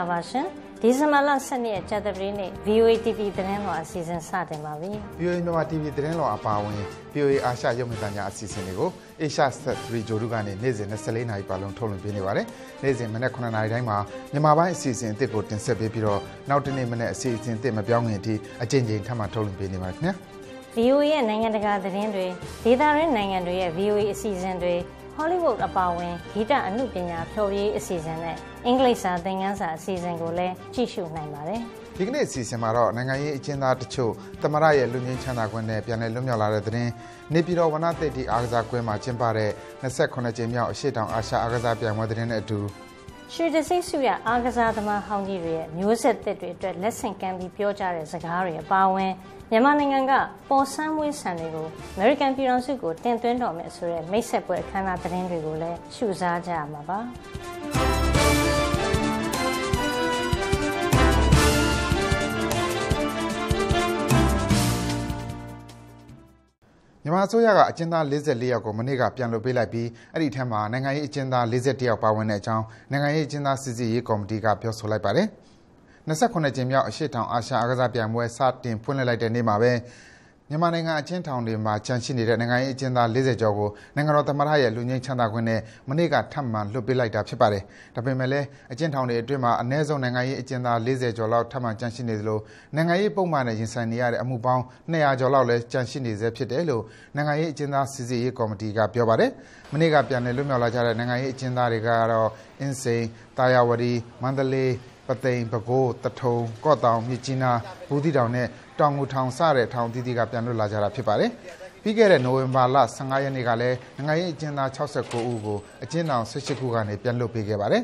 ခင်ဗျာမင်္ဂလာပါရှင်ဒီဇင်ဘာလ7ရက်ကြာသပတေးနေ့ VOA TV သတင်းတော်အစီအစဉ်စတင်ပါပြီ VOA မြန်မာ TV သတင်းတော်အပါအဝင် VOA အာရှရုပ်မြင်သံကြားအစီအစဉ်တွေကို Asia Set 3ဂျိုဒုကနေနေ့စဉ်24နာရီပတ်လုံးထုတ်လွှင့်ပေးနေပါတယ်နေ့စဉ်မနက်9နာရီတိုင်းမှာမြန်မာပိုင်းအစီအစဉ်အသစ်ကိုတင်ဆက်ပေးပြီးတော့နောက်တနေ့မနက်အစီအစဉ်အသစ်မပြောင်းခင်အထိအကြိမ်ကြိမ်ထပ်မံထုတ်လွှင့်ပေးနေပါတယ်ခင်ဗျာ VOA ရဲ့နိုင်ငံတကာသတင်းတွေဒေသရင်းနိုင်ငံတွေရဲ့ VOA အစီအစဉ်တွေ Hollywood အပါအဝင်ဂီတအမှုပညာဖျော်ဖြေအစီအစဉ်နဲ့အင်္ဂလိပ်စာသင်ခန်းစာအစီအစဉ်ကိုလည်းကြည့်ရှုနိုင်ပါတယ်။ဒီကနေ့အစီအစဉ်မှာတော့နိုင်ငံရေးအကျဉ်းသားတချို့သမရရဲ့လူငင်းချမ်းသာခွင့်နဲ့ပြန်လည်လွတ်မြောက်လာတဲ့သတင်းနေပြည်တော်ဝနသိတိအားကစားကွင်းမှာကျင်းပတဲ့28ကြိမ်မြောက်အရှိတောင်အာရှအားကစားပြိုင်ပွဲသတင်းနဲ့အတူ ရွှေတစိစုရအားကစားသမားဟောင်းကြီးတွေရဲ့မျိုးဆက်သစ်တွေအတွက်လက်ဆင့်ကမ်းပြီးပြောကြတဲ့စကားတွေအပါအဝင်မြန်မာနိုင်ငံကပေါ်ဆန်းမွေးဆန်တွေကို American ပြည်တော်စုကိုတင်သွင်းတော်မယ်ဆိုတဲ့မိတ်ဆက်ပွဲအခမ်းအနားသတင်းတွေကိုလည်းရှုစားကြရမှာပါ မြန်မာအစိုးရကအကျဉ်းသား44ယောက်ကိုမနေ့ကပြန်လွှတ်ပေးလိုက်ပြီးအဲ့ဒီထက်မှာနိုင်ငံရေးအကျဉ်းသား41ယောက်ပါဝင်တဲ့အကြောင်းနိုင်ငံရေးအကျဉ်းသားစစ်စစ်ရေးကော်မတီကပြောဆိုလိုက်ပါတယ်။28ကြိမ်မြောက်အရှိတောင်အာရှအားကစားပြိုင်ပွဲစတင်ဖွင့်လှစ်လိုက်တဲ့နေ့မှာပဲ မြန်မာနိုင်ငံအချင်းထောင်တွေမှာကြန့်ရှိနေတဲ့ နိုင်ငံရေးအကျဉ်းသား40ကျော်ကို နိုင်ငံတော်သမ္မတရဲ့လူငင်းချမ်းသာခွင့်နဲ့ မနေ့က ထပ်မံ လွှတ်ပေးလိုက်တာဖြစ်ပါတယ်။ဒါပေမဲ့လည်း အကျဉ်းထောင်တွေအတွင်းမှာအ ਨੇ ဆုံး နိုင်ငံရေးအကျဉ်းသား40ကျော်လောက် ထပ်မံကြန့်ရှိနေသလို နိုင်ငံရေးပုံမှန်နဲ့ ရင်ဆိုင်နေရတဲ့ အမှုပေါင်း200ကျော်လောက်လည်းကြန့်ရှိနေဆဲဖြစ်တယ်လို့ နိုင်ငံရေးအကျဉ်းသားစီစစ်ရေးကော်မတီက ပြောပါတယ်။မနေ့က ပြန်လည် လွတ်မြောက်လာကြတဲ့ နိုင်ငံရေးအကျဉ်းသားတွေကတော့ အင်းစိန်၊တာယာဝတီ၊မန္တလေးပသိမ် ပဲခူးတထုံ ကော့တောင် မြစ်ကြီးနား ဘူးသီးတောင်နဲ့ တောင်ငူထောင်စတဲ့ထောင်သီးသီးကပြန်လွတ်လာကြတာဖြစ်ပါတယ်ပြီးခဲ့တဲ့နိုဝင်ဘာလ15ရက်နေ့ကလည်းနိုင်ငံရေးအကျဉ်းသား69ဦးကိုအကျဉ်းထောင်18ခုကနေပြန်လွတ်ပေးခဲ့ပါတယ်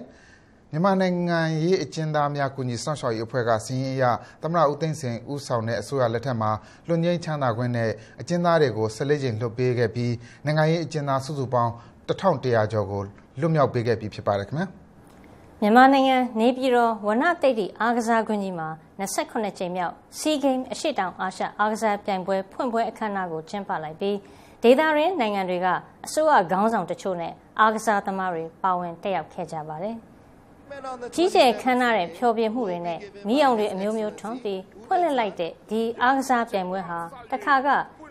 မြန်မာနိုင်ငံရေးအကျဉ်းသားများကုညီစောင့်ရှောက်ရေးအဖွဲ့ကစီရင်အရသမရဦးသိန်းစင်ဦးဆောင်တဲ့အစိုးရလက်ထက်မှာလွတ်ငင်းချမ်းသာခွင့်နဲ့အကျဉ်းသားတွေကို၁၄ကြိမ်လွတ်ပေးခဲ့ပြီးနိုင်ငံရေးအကျဉ်းသားစုစုပေါင်း1100ကျော်ကိုလွတ်မြောက်ပေးခဲ့ပြီးဖြစ်ပါတယ်ခင်ဗျာ။ မြန်မာနိုင်ငံနေပြည်တော်ဝနသိတိအားကစားကွင်းကြီးမှာ28ကြိမ်မြောက်စီဂိမ်းအရှိတောင်အာရှအားကစားပြိုင်ပွဲဖွင့်ပွဲအခမ်းအနားကိုကျင်းပလိုက်ပြီးဒေသရင်းနိုင်ငံတွေကအစိုးရခေါင်းဆောင်တချို့နဲ့အားကစားသမားတွေပါဝင်တက်ရောက်ခဲ့ကြပါတယ်။ကြီးကျယ်ခမ်းနားတဲ့ဖျော်ဖြေမှုတွေနဲ့မိအောင်တွေအမျိုးမျိုးထွန်းပြီးဖွင့်လှစ်လိုက်တဲ့ဒီအားကစားပြိုင်ပွဲဟာတခါက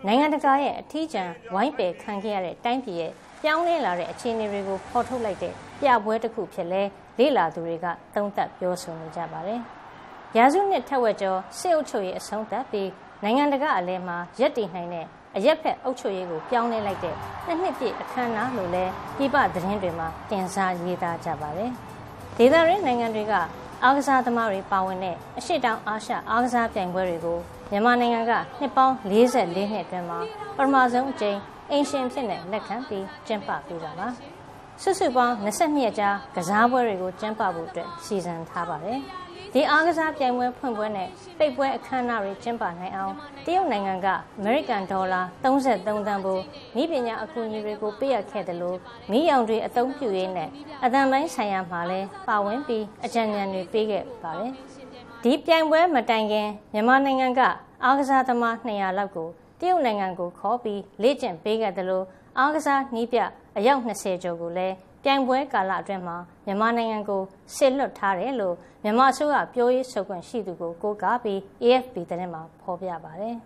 နိုင်ငံတကာရဲ့အထီးကျန်ဝိုင်းပယ်ခံခဲ့ရတဲ့တိုင်းပြည်ရဲ့ပြောင်းလဲလာတဲ့အခြေအနေတွေကိုဖော်ထုတ်လိုက်တဲ့ပြပွဲတစ်ခုဖြစ်လဲ လေ့လာသူတွေကသုံးသပ်ပြောဆိုနေကြပါတယ်။ရာစုနှစ်ထက်ဝက်ကျော်စစ်အုပ်ချုပ်ရေးအဆုံးသတ်ပြီးနိုင်ငံတကာအလဲမှာရက်တည်နိုင်တဲ့အရက်ဖက်အုပ်ချုပ်ရေးကိုပြောင်းလဲလိုက်တဲ့နှစ်နှစ်ပြည့်အခမ်းအနားလို့လဲပြပသတင်းတွေမှာတင်စားရေးသားကြပါတယ်။ဒေသရင်းနိုင်ငံတွေကအားကစားသမားတွေပါဝင်တဲ့အရှိတောင်အာရှအားကစားပြိုင်ပွဲတွေကိုမြန်မာနိုင်ငံကနှစ်ပေါင်း44နှစ်အတွင်းမှာပထမဆုံးအကြိမ်အင်ရှင်ဖြစ်တဲ့လက်ခံပြီးကျင်းပပေးတာပါ။ စုစုပေါင်း22ရက်ကြာကစားပွဲတွေကိုကျင်းပဖို့အတွက်စီစဉ်ထားပါတယ်။ဒီအားကစားပြိုင်ပွဲဖွင့်ပွဲနဲ့ပိတ်ပွဲအခမ်းအနားတွေကျင်းပနိုင်အောင်တရုတ်နိုင်ငံကအမေရိကန်ဒေါ်လာ33သန်းဖိုးဤပညာအကူအညီတွေကိုပေးအပ်ခဲ့တယ်လို့မိအောင်တွေအသုံးပြုရင်းနဲ့အသံပိုင်းဆိုင်ရာမှာလည်းပါဝင်ပြီးအကြံဉာဏ်တွေပေးခဲ့ပါတယ်။ဒီပြိုင်ပွဲမတိုင်ခင်မြန်မာနိုင်ငံကအားကစားသမား200လောက်ကိုတရုတ်နိုင်ငံကိုခေါ်ပြီးလေ့ကျင့်ပေးခဲ့တယ်လို့အားကစားနှီးပြ အယောက်20ကျော်ကိုလည်းပြိုင်ပွဲကာလအတွင်းမှာမြန်မာနိုင်ငံကိုဆစ်လွတ်ထားတယ်လို့မြန်မာအစိုးရပြောရေးဆိုခွင့်ရှိသူကိုကိုးကားပြီး AFP သတင်းမှာဖော်ပြပါတယ်။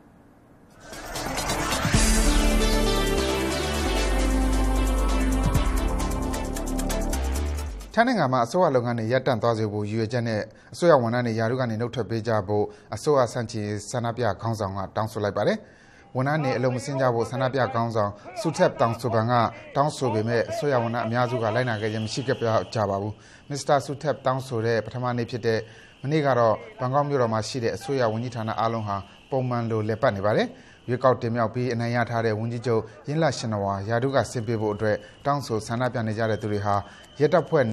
ထိုင်းနိုင်ငံမှာအစိုးရလုပ်ငန်းတွေရပ်တန့်သွားစေဖို့ရည်ရွယ်ချက်နဲ့အစိုးရဝန်ထမ်းတွေယာရုကနေနှုတ်ထွက်ပေးကြဖို့အစိုးရစံချီဆန္ဒပြခေါင်းဆောင်ကတောင်းဆိုလိုက်ပါတယ်။ ဝန်ထမ်းတွေအလုံးမစင်းကြဖို့ဆန္ဒပြကောင်းဆောင်စုထက်တောင်ဆိုပန်ကတောင်းဆိုပေမဲ့အစိုးရဝန်ထမ်းအများစုကလိုက်နာခဲ့ခြင်းမရှိခဲ့ကြပါဘူးမစ္စတာစုထက်တောင်းဆိုတဲ့ပထမနေ့ဖြစ်တဲ့မနေ့ကတော့ဘန်ကောက်မြို့တော်မှာရှိတဲ့အစိုးရဝန်ကြီးဌာနအားလုံးဟာပုံမှန်လိုလည်ပတ်နေပါတယ်ရွေးကောက်တင်မြှောက်ပြီးအနိုင်ရထားတဲ့ဝန်ကြီးချုပ်ရင်းလရှင်နဝါယာဒုကဆင်ပေးဖို့အတွက်တောင်းဆိုဆန္ဒပြနေကြတဲ့သူတွေဟာရဲတပ်ဖွဲ့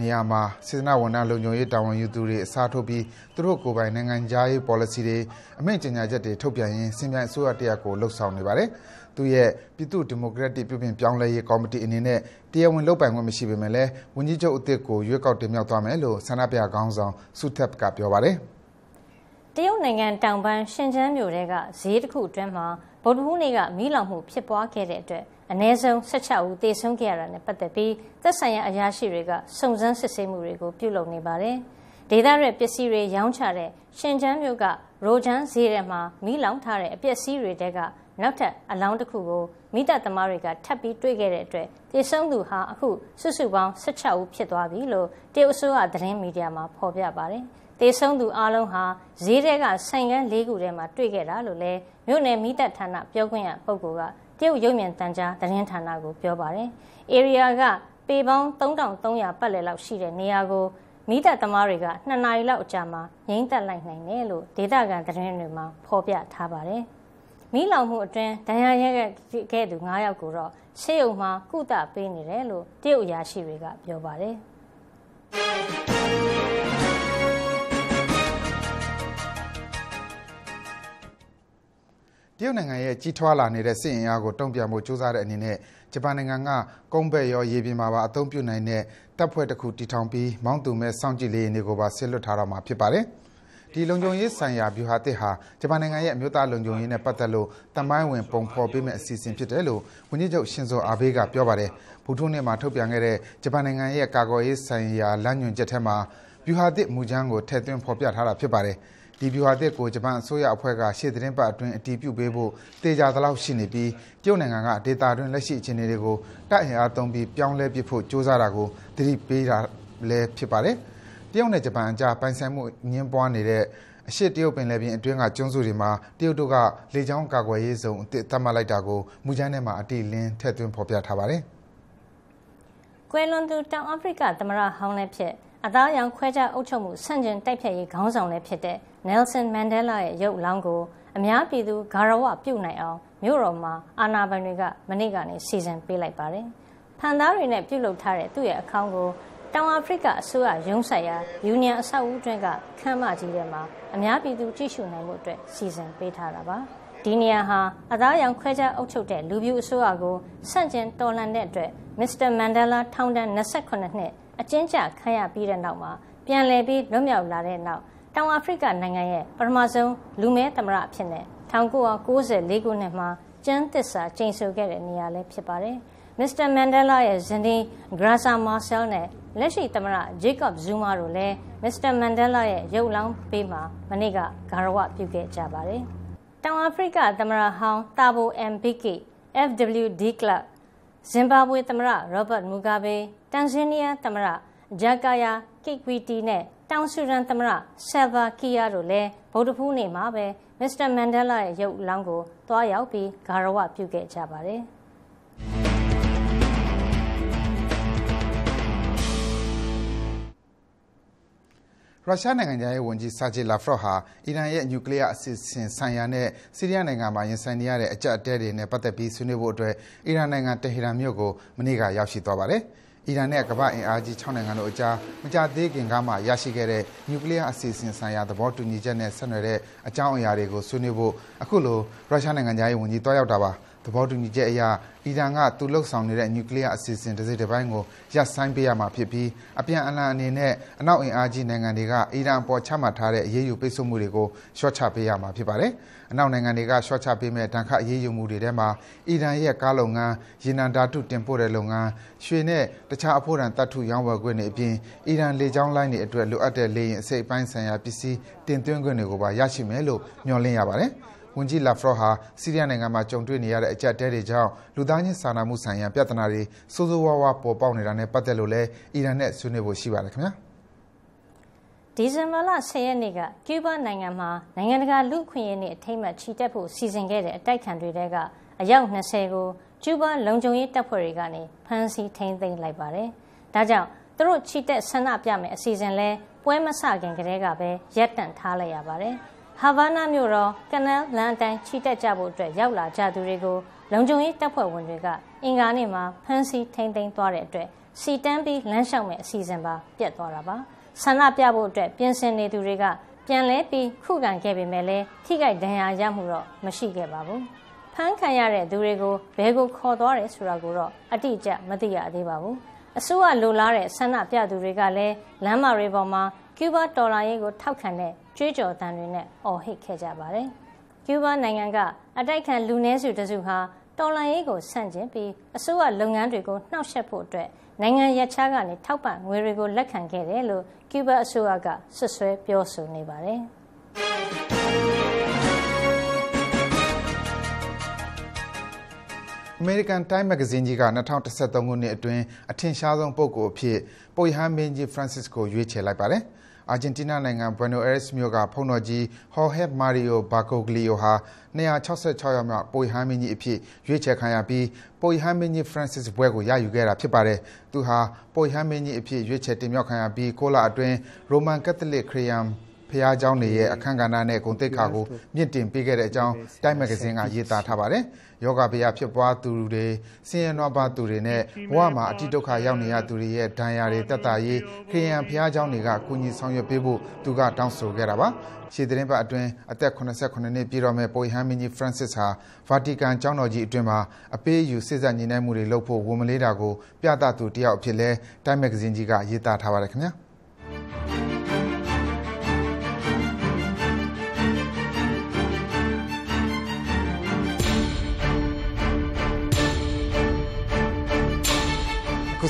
နေရာမှာစေတနာဝန်ထမ်းလုံခြုံရေးတာဝန်ယူသူတွေအစားထိုးပြီးသူတို့ကိုယ်ပိုင်နိုင်ငံခြားရေး policy တွေအမိန့်ကြေညာချက်တွေထုတ်ပြန်ရင်းစင်ပြိုင်အစိုးရတရက်ကိုလှုပ်ဆောင်နေပါတယ်။သူရဲ့ပြည်သူ့ဒီမိုကရက်တစ်ပြုပြင်ပြောင်းလဲရေးကော်မတီအနေနဲ့တရားဝင်လုပ်ပိုင်ခွင့်မရှိပေမဲ့လည်းဝန်ကြီးချုပ်အသစ်ကိုရွေးကောက်တင်မြှောက်သွားမယ်လို့ဆန္ဒပြခေါင်းဆောင်ဆူထက်ကပြောပါတယ်။တရုတ်နိုင်ငံတောင်ပိုင်းရှင်ကျန်းမြို့တဲကဈေးတစ်ခုအတွင်းမှာဗုဒ္ဓဟူးနေ့ကမီးလောင်မှုဖြစ်ပွားခဲ့တဲ့အတွက် အ ਨੇ ဆုံး16ဦးသေဆုံးခဲ့ရတာနဲ့ပတ်သက်ပြီးသက်ဆိုင်ရာအရာရှိတွေကစုံစမ်းစစ်ဆေးမှုတွေကိုပြုလုပ်နေပါတယ်။ဒေသရဲပစ္စည်းတွေရောင်းချတဲ့ရှင်ချမ်းမြို့ကရိုဂျန်ဈေးထဲမှာမိလောင်ထားတဲ့အပစ္စည်းတွေတဲကနောက်ထပ်အလောင်းတစ်ခုကိုမိသက်သမားတွေကထပ်ပြီးတွေ့ခဲ့တဲ့အတွက်တေဆုံးသူဟာအခုစုစုပေါင်း16ဦးဖြစ်သွားပြီလို့တရုတ်အစိုးရသတင်းမီဒီယာမှာဖော်ပြပါတယ်။တေဆုံးသူအလုံးဟာဈေးတဲကဆိုင်ကန်း၄ခုထဲမှာတွေ့ခဲ့တာလို့လည်းမြို့နယ်မိသက်ဌာနပြောခွင့်ရပုဂ္ဂိုလ်က တရုတ်ရုပ်မြင်သံကြားသတင်းဌာနကိုပြောပါတယ်။ area ကပေပေါင်း3300ပတ်လည်လောက်ရှိတဲ့နေရာကိုမိသက်သမားတွေက2နာရီလောက်အကြာမှာငိမ့်သက်လိုက်နိုင်တယ်လို့ဒေသခံသတင်းတွေမှာဖော်ပြထားပါတယ်။မိလောင်မှုအတွင်းဒဏ်ရာရခဲ့သူ9ယောက်ကိုတော့ရှေ့ုံမှာကုသပေးနေတယ်လို့တရုတ်အရာရှိတွေကပြောပါတယ် ရုတ်နိုင်ငံရဲ့ကြီးထွားလာနေတဲ့စစ်အင်အားကိုတုံ့ပြန်ဖို့ကြိုးစားတဲ့အနေနဲ့ဂျပန်နိုင်ငံကကုန်းဘက်ရောရေပြင်မှာပါအသုံးပြုနိုင်တဲ့တပ်ဖွဲ့တစ်ခုတည်ထောင်ပြီးမောင်းသူမဲ့စောင့်ကြည့်လေယာဉ်တွေကိုပါဆစ်လွတ်ထားတော့မှာဖြစ်ပါတယ်။ဒီလုံခြုံရေးဆိုင်ရာဗျူဟာသစ်ဟာဂျပန်နိုင်ငံရဲ့အမျိုးသားလုံခြုံရေးနဲ့ပတ်သက်လို့တမိုင်းဝင်ပုံဖော်ပေးမယ့်အစီအစဉ်ဖြစ်တယ်လို့ဝန်ကြီးချုပ်ရှင်ဇိုအာဘေးကပြောပါတယ်။ဗုဒ္ဓနေ့မှာထုတ်ပြန်ခဲ့တဲ့ဂျပန်နိုင်ငံရဲ့ကာကွယ်ရေးဆိုင်ရာလမ်းညွှန်ချက်ထဲမှာဗျူဟာသစ်မူကြမ်းကိုထည့်သွင်းဖော်ပြထားတာဖြစ်ပါတယ်။ ဒီဗျူဟာသစ်ကိုဂျပန်အစိုးရအဖွဲ့ကရှေ့သတင်းပတ်အတွင်းအတည်ပြုပေးဖို့တေချာသလောက်ရှိနေပြီးတရုတ်နိုင်ငံကဒေတာတွင်လက်ရှိအခြေအနေတွေကိုတိုက်အင်အားသုံးပြီးပြောင်းလဲပစ်ဖို့ကြိုးစားတာကိုသတိပေးတာလည်းဖြစ်ပါတယ်။တရုတ်နဲ့ဂျပန်အကြားပိုင်ဆိုင်မှုညှင်းပွားနေတဲ့အရှေ့တရုတ်ပင်လယ်ပြင်အတွင်းကကျွန်းစုတွေမှာတရုတ်တို့ကလေကြောင်းကာကွယ်ရေးဇုံအသစ်သတ်မှတ်လိုက်တာကိုမူကြမ်းထဲမှာအတိအလင်းထည့်သွင်းဖော်ပြထားပါတယ်။ကွယ်လွန်သူတောင်အာဖရိကသမ္မတဟောင်းလည်းဖြစ် အသားရောင်ခွဲခြားအုပ်ချုပ်မှုဆန့်ကျင်တိုက်ဖျက်ရေးခေါင်းဆောင်လည်းဖြစ်တဲ့ Nelson Mandela ရဲ့ရုပ်လောင်းကိုအများပြည်သူဂါရဝပြုနိုင်အောင်မြို့တော်မှာအာဏာပိုင်တွေကမနေ့ကနေစီစဉ်ပေးလိုက်ပါတယ်။ဖန်သားတွေနဲ့ပြုလုပ်ထားတဲ့သူ့ရဲ့အကောင့်ကိုတောင်အာဖရိကအစိုးရရုံးဆိုင်ရာယူနီယံအဆောက်အဦတွင်းကခမ်းမကြီးထဲမှာအများပြည်သူကြည့်ရှုနိုင်မှုအတွက်စီစဉ်ပေးထားတာပါဒီနေရာဟာအသားရောင်ခွဲခြားအုပ်ချုပ်တဲ့လူပြူအစိုးရကိုဆန့်ကျင်တော်လှန်တဲ့အတွက်မစ္စတာမန်ဒလာထောင်ဒဏ်28နှစ် အကျဉ်းချခံရပြီးတဲ့နောက်မှာပြန်လည်ပြီးလွတ်မြောက်လာတဲ့နောက်တောင်အာဖရိကနိုင်ငံရဲ့ပထမဆုံးလူမဲသမရအဖြစ်နဲ့1994ခုနှစ်မှာကျန်းသစ္စာကျိန်ဆိုခဲ့တဲ့နေရာလည်းဖြစ်ပါတယ်။မစ္စတာမန်ဒလာရဲ့ဇနီးဂရာဆာမာဆဲလ်နဲ့လက်ရှိသမ္မတဂျေကော့ဇူးမားတို့လည်းမစ္စတာမန်ဒလာရဲ့ရုပ်လောင်းပေးမှာမနေ့ကဂါရဝပြုခဲ့ကြပါတယ်။တောင်အာဖရိကသမ္မတဟောင်းတာဘိုအမ်ဘီကီ FWD ကလပ်ဇင်ဘာဘွေသမ္မတရောဘတ်မူဂါဘေ တန်ဇီးနီးယားသမ္မတဂျာကာယာကိကွီတီနဲ့တောင်ဆူဒန်သမ္မတဆယ်ဗာကီယာတို့လည်းဗုဒ္ဓဖူးနေ့မှာပဲမစ္စတာမန်ဒလာရဲ့ရုပ်လောင်းကိုတွားရောက်ပြီးဂါရဝပြုခဲ့ကြပါတယ်။ရုရှားနိုင်ငံခြားရေးဝန်ကြီး Sergey Lavrov ဟာအီရန်ရဲ့နျူကလ িয়ার အစီအစဉ်ဆိုင်ရာနဲ့ဆီးရီးယားနိုင်ငံမှာရင်ဆိုင်နေရတဲ့အကျပ်အတည်းတွေနဲ့ပတ်သက်ပြီးဆွေးနွေးဖို့အတွက်အီရန်နိုင်ငံတဟီရန်မြို့ကိုမနေ့ကရောက်ရှိသွားပါတယ်။ အီရန်နဲ့ကမ္ဘာ့အင်အားကြီး၆နိုင်ငံတို့အကြားမကြာသေးခင်ကမှရရှိခဲ့တဲ့နျူကလ িয়ার အစီအစဉ်ဆိုင်ရာသဘောတူညီချက်နဲ့ဆက်နွယ်တဲ့အကြောင်းအရာတွေကိုဆွေးနွေးဖို့အခုလိုရုရှားနိုင်ငံခြားရေးဝန်ကြီးသွားရောက်တာပါ။ သဘောတူညီချက်အရအီရန်ကသူလှုပ်ဆောင်နေတဲ့နျူကလ িয়ার အစီအစဉ်တစ်စိတ်တစ်ပိုင်းကိုရပ်ဆိုင်းပေးရမှာဖြစ်ပြီးအပြန်အလှန်အနေနဲ့အနောက်အင်အားကြီးနိုင်ငံတွေကအီရန်အပေါ်ချမှတ်ထားတဲ့အရေးယူပိတ်ဆို့မှုတွေကိုလျှော့ချပေးရမှာဖြစ်ပါတယ်။အနောက်နိုင်ငံတွေကလျှော့ချပေးမဲ့ဒဏ်ခတ်အရေးယူမှုတွေထဲမှာအီရန်ရဲ့ကားလုပ်ငန်း၊ရေနံဓာတုတင်ပို့တဲ့လုပ်ငန်း၊ရွှေနဲ့တခြားအဖို့တန်တပ်ထုရောင်းဝယ်ခွင့်တွေအပြင်အီရန်လေကြောင်းလိုင်းတွေအတွက်လိုအပ်တဲ့လေယာဉ်အစိတ်အပိုင်းဆိုင်ရာပစ္စည်းတင်သွင်းခွင့်တွေကိုပါရရှိမယ်လို့မျှော်လင့်ရပါတယ်။ ဝန်ကြီးလာဖရော့ဟာ ဆီးရီးယားနိုင်ငံမှာ ကြုံတွေ့နေရတဲ့ အကျပ်တဲတွေကြောင့် လူသားချင်းစာနာမှုဆိုင်ရာ ပြဿနာတွေစိုးစိုးဝါးဝါးပေါ်ပေါက်နေတာနဲ့ ပတ်သက်လို့လည်း အီရန်နဲ့ ဆွေးနွေးဖို့ ရှိပါတယ်ခင်ဗျာ ဒီဇင်ဘာလ10ရက်နေ့က ကျူးဘားနိုင်ငံမှာ နိုင်ငံတကာ လူ့ခွင့်ရေးနေ့ အထိမ်းအမှတ် ချီတက်ဖို့ စီစဉ်ခဲ့တဲ့ အတိုက်ခံတွေတဲက အယောက်20ကို ကျူးဘားလုံခြုံရေးတပ်ဖွဲ့တွေကနေဖမ်းဆီးထိန်းသိမ်းလိုက်ပါတယ်။ဒါကြောင့် သူတို့ ချီတက်ဆန္ဒပြမယ်အစီအစဉ်လဲပွဲမဆခင်ကတည်းကပဲရပ်တန့်ထားလိုက်ရပါတယ်။ ဟာဗာနာမြို့တော်ကနယ်လန်တိုင်းချီတက်ကြဖို့အတွက်ရောက်လာကြသူတွေကိုလုံခြုံရေးတပ်ဖွဲ့ဝင်တွေကအင်္ဂါနေ့မှာဖမ်းဆီးထိန်းသိမ်းသွားတဲ့အတွက်စီတန်းပြီးလမ်းလျှောက်မဲ့အစီအစဉ်ပါပြတ်သွားတာပါဆန္ဒပြဖို့အတွက်ပြင်ဆင်နေသူတွေကပြန်လဲပြီးခုခံခဲ့ပေမဲ့လည်းထိခိုက်ဒဏ်ရာရမှုတော့မရှိခဲ့ပါဘူးဖမ်းခံရတဲ့သူတွေကိုဘယ်ကိုခေါ်သွားတယ်ဆိုတာကိုတော့အတိအကျမသိရသေးပါဘူးအစိုးရလိုလားတဲ့ဆန္ဒပြသူတွေကလည်းလမ်းမတွေပေါ်မှာ ကျူးဘာတော်လာရေးကိုထောက်ခံတဲ့ကြွေးကြော်သံတွေနဲ့အော်ဟစ်ခဲ့ကြပါတယ်။ကျူးဘာနိုင်ငံကအတိုက်ခံလူနည်းစုတစုဟာတော်လှန်ရေးကိုဆန့်ကျင်ပြီးအစိုးရလုပ်ငန်းတွေကိုနှောက်ယှက်ဖို့အတွက်နိုင်ငံရပ်ခြားကနေထောက်ပံ့ငွေတွေကိုလက်ခံခဲ့တယ်လို့ကျူးဘာအစိုးရကဆွဆွဲပြောဆိုနေပါတယ်။အမေရိကန်တိုင်းမဂ္ဂဇင်းကြီးက2013ခုနှစ်အတွင်းအထင်ရှားဆုံးပုဂ္ဂိုလ်အဖြစ်ပုပ်ဟမ်းမင်းကြီး Francis ကိုရွေးချယ်လိုက်ပါတယ်။ အာဂျင်တီးနားနိုင်ငံ Buenos Aires မြို့က ဘုန်းတော်ကြီး Jorge Mario Bergoglio ဟာ 266 ယောက်မြောက် ပုပ်ရဟန်းမင်းကြီးအဖြစ် ရွေးချယ်ခံရပြီး ပုပ်ရဟန်းမင်းကြီး Francis ဘွဲ့ကို ရယူခဲ့တာ ဖြစ်ပါတယ်။သူဟာ ပုပ်ရဟန်းမင်းကြီးအဖြစ် ရွေးချယ်တင်မြှောက်ခံရပြီး ၉ လအတွင်း ရိုမန်ကက်သလစ် ခရစ်ယာန်ဘုရားကျောင်းတွေရဲ့ အခန်းကဏ္ဍနဲ့ ဂုဏ်သိက္ခာကို မြှင့်တင်ပေးခဲ့တဲ့အကြောင်း Time မဂ္ဂဇင်းက ရေးသားထားပါတယ်။ ယောဂဗျာဖြစ်ပွားသူတွေဆင်းရဲနွားပါသူတွေနဲ့ဘဝမှာအတိဒုက္ခရောက်နေရသူတွေရဲ့ဒဏ်ရာတွေတက်တာရေးခရိယံဘုရားကျောင်းတွေကကူညီဆောင်ရွက်ပေးဖို့သူကတောင်းဆိုခဲ့တာပါရှေ့သတင်းပတ်အတွင်းအသက်89နှစ်ပြည့်တော်မဲ့ပိုဟန်မင်းကြီး Francis ဟာဗာတီကန်ကျောင်းတော်ကြီးအတွင်းမှာအပေးအယူစစ်ဆက်ညီနိုင်မှုတွေလုပ်ဖို့ဝန်မလေးတာကိုပြသသူတယောက်အဖြစ်လဲ Time Magazine ကြီးကရေးသားထားပါတယ်ခင်ဗျာ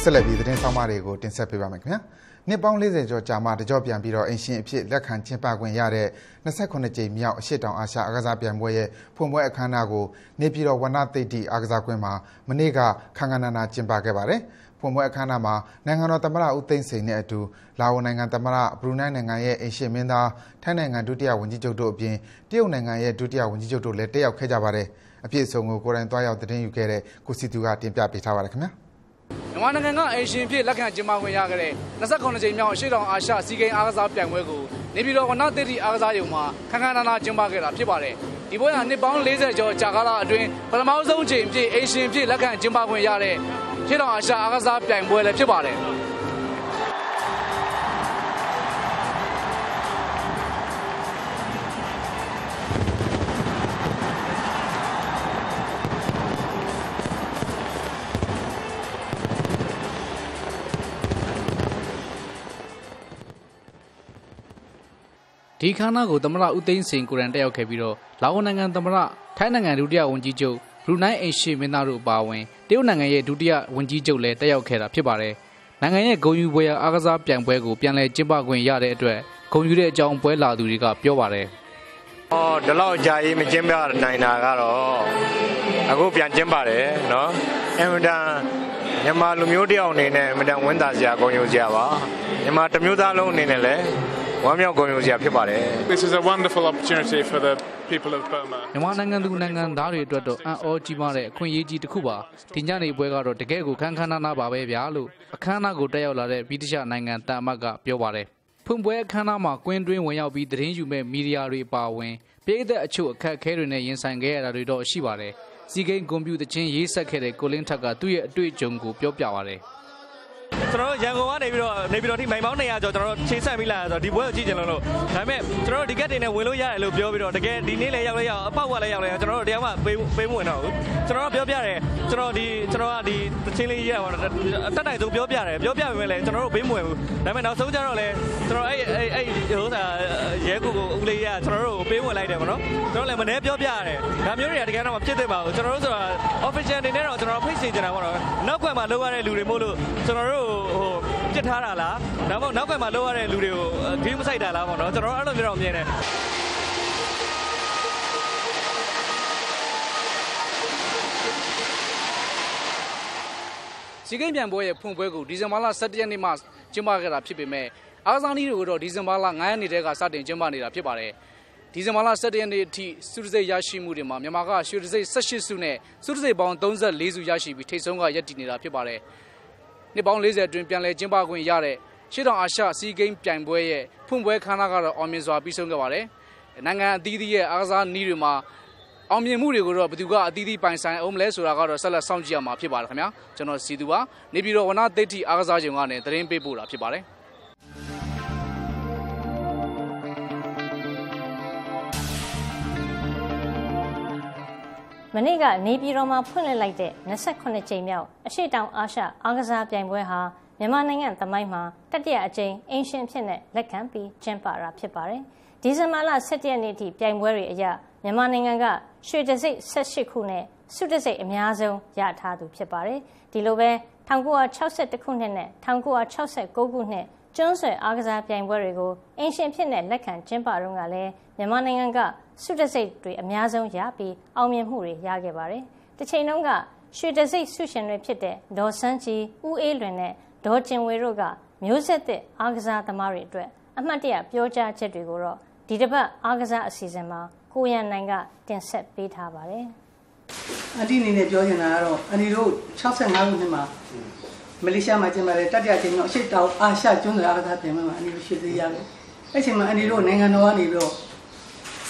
ဆက်လက်ပြီးသတင်းဆောင်မတွေကိုတင်ဆက်ပေးပါမယ်ခင်ဗျာနှစ်ပေါင်း40ကျော်ကြာမှတကြောပြန်ပြီးတော့အင်ရှင်အဖြစ်လက်ခံကျင်းပခွင့်ရတဲ့28ကြိမ်မြောက်အရှိတောင်အာရှအားကစားပြိုင်ပွဲရဲ့ဖွင့်ပွဲအခမ်းအနားကိုနေပြည်တော်ဝနသိတိအားကစားကွင်းမှာမနေ့ကခန်းခန်းနာနာကျင်းပခဲ့ပါတယ်ဖွင့်ပွဲအခမ်းအနားမှာနိုင်ငံတော်သမ္မတဦးသိန်းစိန်နဲ့အတူလာအိုနိုင်ငံသမ္မတဘရူနိုင်းနိုင်ငံရဲ့အင်ရှင်မင်းသားထိုင်းနိုင်ငံဒုတိယဝန်ကြီးချုပ်တို့အပြင်တရုတ်နိုင်ငံရဲ့ဒုတိယဝန်ကြီးချုပ်တို့လည်းတက်ရောက်ခဲ့ကြပါတယ်အပြည့်အစုံကိုကိုယ်တိုင်တွားရောက်သတင်းယူခဲ့တဲ့ကိုစီသူကတင်ပြပေးထားပါတယ်ခင်ဗျာ မြန်မာနိုင်ငံကအိမ်ရှင်ဖြစ်လက်ခံကျင်းပခွင့်ရခဲ့တဲ့29ကြိမ်မြောက်အရှိတောင်အာရှစီးကိန်းအားကစားပြိုင်ပွဲကိုနေပြည်တော်ဝနသစ်တီအားကစားရုံမှာခန်းခန်းနာနာကျင်းပခဲ့တာဖြစ်ပါတယ်။ဒီပွဲဟာနှစ်ပေါင်း40ကျော်ကြာကာလအတွင်းပထမဆုံးချိန်ဖြစ်အိမ်ရှင်ဖြစ်လက်ခံကျင်းပခွင့်ရတဲ့ရှေ့တောင်အာရှအားကစားပြိုင်ပွဲလည်းဖြစ်ပါတယ်။ ဒီခန်းနာကိုသမ္မတဦးသိန်းစိန်ကိုရန်တက်ရောက်ခဲ့ပြီးတော့လာအိုနိုင်ငံသမ္မတထိုင်းနိုင်ငံဒုတိယဝန်ကြီးချုပ်ဘရူနိုင်းအိမ်ရှိမင်းသားတို့အပါအဝင်တရုတ်နိုင်ငံရဲ့ဒုတိယဝန်ကြီးချုပ်လည်းတက်ရောက်ခဲ့တာဖြစ်ပါတယ်။နိုင်ငံရဲ့ဂုဏ်ယူပွဲအားကစားပြိုင်ပွဲကိုပြန်လည်ကျင်းပခွင့်ရတဲ့အတွက်ဂုဏ်ယူတဲ့အကြောင်းပွဲလာသူတွေကပြောပါတယ်။အော်ဒီလောက်ကြာကြီးမကျင်းပနိုင်တာကတော့အခုပြန်ကျင်းပါတယ်နော်။အင်မတန်မြန်မာလူမျိုးတယောက်အနေနဲ့အင်မတန်ဝမ်းသာစရာဂုဏ်ယူစရာပါ။မြန်မာတမျိုးသားလုံးအနေနဲ့လည်း ဝမ်းမြောက်ဂုဏ်ယူစရာဖြစ်ပါတယ် This is a wonderful opportunity for the people of Burma မြန်မာနိုင်ငံသူနိုင်ငံသားတွေအတွက်တော့အံ့ဩကြီးမားတဲ့အခွင့်အရေးကြီးတစ်ခုပါဒီညနေပွဲကတော့တကယ်ကိုခန်းခန်းနာနာပါပဲဗျာလို့အခမ်းအနားကိုတက်ရောက်လာတဲ့ဗြိတိရှနိုင်ငံတာမတ်ကပြောပါတယ်ဖွင့်ပွဲအခမ်းအနားမှာကွင်းတွင်းဝင်ရောက်ပြီးသတင်းယူမဲ့မီဒီယာတွေပါဝင်ပြည်သက်အချို့အခက်အခဲတွေနဲ့ရင်ဆိုင်ခဲ့ရတာတွေတော့ရှိပါတယ်စီကိန်းကွန်ပျူတာချင်းရေးဆက်ခဲ့တဲ့ကိုလင်းထက်ကသူ့ရဲ့အတွေ့အကြုံကိုပြောပြပါတယ် ကျွန်တော်တို့ရန်ကုန်ကနေပြီးတော့နေပြီးတော့ထိမိုင်ပေါင်း200ကျော်ကျွန်တော်တို့ခြေဆက်ပြီးလာဆိုတော့ဒီပွဲကိုကြည့်ကြလို့လို့ဒါပေမဲ့ကျွန်တော်တို့ဒီကက်တွေနဲ့ဝင်လို့ရတယ်လို့ပြောပြီးတော့တကယ်ဒီနေ့လည်းရောက်လဲရောက်အပေါက်ကလည်းရောက်လဲကျွန်တော်တို့တရားမှပေးပေးမဝင်တော့ဘူးကျွန်တော်တို့ပြောပြတယ်ကျွန်တော်ဒီကျွန်တော်ကဒီတချင်းလေးရပါတော့အတက်တိုင်ဆုံးပြောပြတယ်ပြောပြပေမဲ့လည်းကျွန်တော်တို့ပေးမဝင်ဘူးဒါပေမဲ့နောက်ဆုံးကျတော့လည်းကျွန်တော်အဲ့အဲ့အဲ့ဟိုစာရဲကိုကိုဦးလေးရကျွန်တော်တို့ပေးဝင်လိုက်တယ်ဗောနော်ကျွန်တော်လည်းမနေ့ပြောပြရတယ်ဒါမျိုးတွေကတကယ်တော့မဖြစ်သင့်ပါဘူးကျွန်တော်တို့ဆိုတာ official အနေနဲ့တော့ကျွန်တော်ဖိတ်စင်ကြတာဗောနော်နောက်ကွယ်မှာလောက်ရတဲ့လူတွေမို့လို့ကျွန်တော်တို့ဟိုပြစ်ထားတာလားဒါမှမဟုတ်နောက်ကွယ်မှာလောက်ရတဲ့လူတွေကိုဂိမ်းမဆိုင်တာလားပေါ့နော်ကျွန်တော်အဲ့လိုမျိုးတော့မြင်တယ်စီကိန်းပြန်ပွဲရဲ့ဖွင့်ပွဲကိုဒီဇင်ဘာလ17ရက်နေ့မှကျင်းပခဲ့တာဖြစ်ပေမဲ့အားကစားနည်းတွေကိုတော့ဒီဇင်ဘာလ9ရက်နေ့တည်းကစတင်ကျင်းပနေတာဖြစ်ပါတယ်ဒီဇင်ဘာလ17ရက်နေ့အထိစုတစိတ်ရရှိမှုတွေမှာမြန်မာကရွှေတစိတ်18စုနဲ့စုတစိတ်ပေါင်း34စုရရှိပြီးထိပ်ဆုံးကရပ်တည်နေတာဖြစ်ပါတယ် နှစ်ပေါင်း40အတွင်းပြန်လည်ကျင်းပခွင့်ရတဲ့ရှေ့တောင်အာရှစီးဂိမ်းပြိုင်ပွဲရဲ့ဖွင့်ပွဲခမ်းနားကတော့အောင်မြင်စွာပြီးဆုံးခဲ့ပါတယ်။နိုင်ငံအသီးသီးရဲ့အားကစားနည်းတွေမှာအောင်မြင်မှုတွေကိုတော့ဘယ်သူကအသီးသီးပိုင်ဆိုင်အောင်မလဲဆိုတာကတော့ဆက်လက်စောင့်ကြည့်ရမှာဖြစ်ပါတယ်ခင်ဗျာ။ကျွန်တော်စီသူပါနေပြည်တော်ဝနသိတိအားကစားချိန်ကနေသတင်းပေးပို့တာဖြစ်ပါတယ်။ မနေ့ကနေပြည်တော်မှာဖွင့်လှစ်လိုက်တဲ့28ကြိမ်မြောက်အရှိတောင်အာရှအားကစားပြိုင်ပွဲဟာမြန်မာနိုင်ငံသမိုင်းမှာတတိယအကြိမ်အင်ရှင်ဖြစ်တဲ့လက်ခံပြီးကျင်းပတာဖြစ်ပါတယ်။ဒီဇင်ဘာလ17ရက်နေ့ထိပြိုင်ပွဲတွေအရမြန်မာနိုင်ငံကရွှေတစိတ်18ခုနဲ့ဆုတစိတ်အများဆုံးရထားသူဖြစ်ပါတယ်ဒီလိုပဲ1962ခုနှစ်နဲ့1969ခုနှစ် ကျွန်းဆွယ်အားကစားပြိုင်ပွဲတွေကိုအင်ရှင်ဖြစ်တဲ့လက်ခံကျင်းပတော့ကလည်းမြန်မာနိုင်ငံကဆုတစိတ်တွေအများဆုံးရပြီးအောင်မြင်မှုတွေရခဲ့ပါတယ်တစ်ချိန်လုံးကရွှေတစိတ်ဆုရှင်တွေဖြစ်တဲ့ဒေါ်စန်းကြီးဦးအေးလွင်နဲ့ဒေါ်ကျင်ဝေတို့ကမျိုးဆက်သစ်အားကစားသမားတွေအတွက်အမှတ်တရပြောကြားချက်တွေကိုတော့ဒီတစ်ပတ်အားကစားအစီအစဉ်မှာကိုရန်နိုင်ကတင်ဆက်ပေးထားပါတယ်။အန်တီအနေနဲ့ပြောချင်တာကတော့အန်တီတို့65ခုနှစ်မှာ မလေးရှားမှာကျင်းပတဲ့တတိယချိန်မြောက်အရှိတောင်အာရှကျွန်းဆွယ်အားကစားပြိုင်ပွဲမှာအန်တီတို့ရှေ့သေးရတယ်။အဲ့ချိန်မှာအန်တီတို့နိုင်ငံတော်ကနေပြီးတော့